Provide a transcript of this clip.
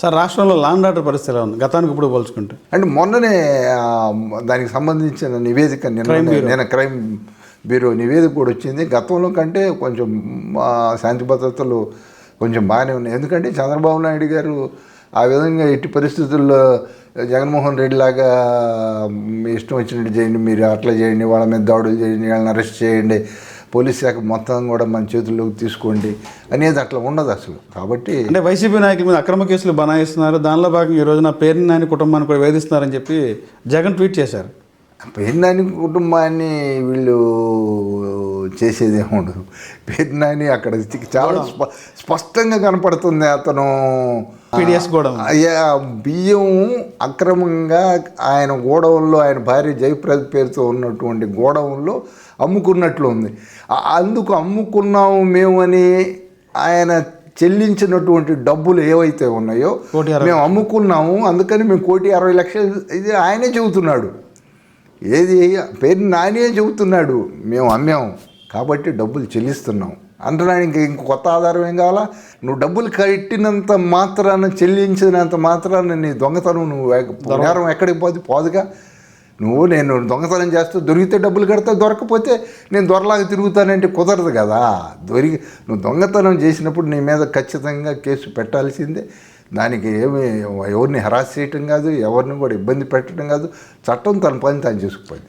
Sir రాష్ట్రంలో land order పరిస్థితి ఎలా ఉంది? గతానికి ఇప్పుడు పోల్చుకుంటే? అంటే మొన్ననే దానికి సంబంధించిన నివేదిక నేను క్రైమ్ బ్యూరో నివేదిక కూడా వచ్చింది. గతంలో కంటే కొంచెం శాంతి భద్రతలు కొంచెం బాగానే ఉన్నాయి. ఎందుకంటే చంద్రబాబు నాయుడు గారు ఆ విధంగా ఎట్టి పరిస్థితుల్లో జగన్మోహన్ రెడ్డి లాగా మీ ఇష్టం వచ్చినట్టు చేయండి మీరు అట్లా చేయండి వాళ్ళ మీద దాడులు చేయండి వాళ్ళని అరెస్ట్ చేయండి పోలీస్ శాఖ మొత్తం కూడా మన చేతుల్లోకి తీసుకోండి అనేది అట్లా ఉండదు అసలు. కాబట్టి అంటే వైసీపీ నాయకుల మీద అక్రమ కేసులు బనాయిస్తున్నారు. దానిలో భాగంగా ఈ రోజున పేరు నాని కుటుంబాన్ని కూడా వేధిస్తున్నారని చెప్పి జగన్ ట్వీట్ చేశారు. పేర్నాని కుటుంబాన్ని వీళ్ళు చేసేది ఏముండదు పేర్నాని అక్కడ చాలా స్ప- స్పష్టంగా కనపడుతుంది అతను. పీడిఎస్. అయ్యా బియ్యం అక్రమంగా ఆయన గోడౌన్లో ఆయన భార్య జయప్రద పేరుతో ఉన్నటువంటి గోడౌన్లో అమ్ముకున్నట్లు ఉంది. అందుకు అమ్ముకున్నాము మేము అని ఆయన చెల్లించినటువంటి డబ్బులు ఏవైతే ఉన్నాయో మేము అమ్ముకున్నాము. అందుకని మేము కోటి అరవై లక్షలు ఇది ఆయనే చెబుతున్నాడు. ఏది పేరు నానే చెబుతున్నాడు. మేము అమ్మాము. కాబట్టి డబ్బులు చెల్లిస్తున్నాం. అంటడానికి ఇంక కొత్త ఆధారం ఏం కావాలా? నువ్వు డబ్బులు కట్టినంత మాత్రాన చెల్లించినంత మాత్రాన నీ దొంగతనం నువ్వు నేరం ఎక్కడికి పోదు పోదుగా. నువ్వు నేను దొంగతనం చేస్తూ దొరికితే డబ్బులు కడితే దొరకపోతే నేను దొరలాగా తిరుగుతానంటే కుదరదు కదా. దొరికి నువ్వు దొంగతనం చేసినప్పుడు నీ మీద ఖచ్చితంగా కేసు పెట్టాల్సిందే. దానికి ఏమి ఎవరిని హెరాస్ చేయటం కాదు ఎవరిని కూడా ఇబ్బంది పెట్టడం కాదు. చట్టం తన పని తాను చేసుకుపోయింది.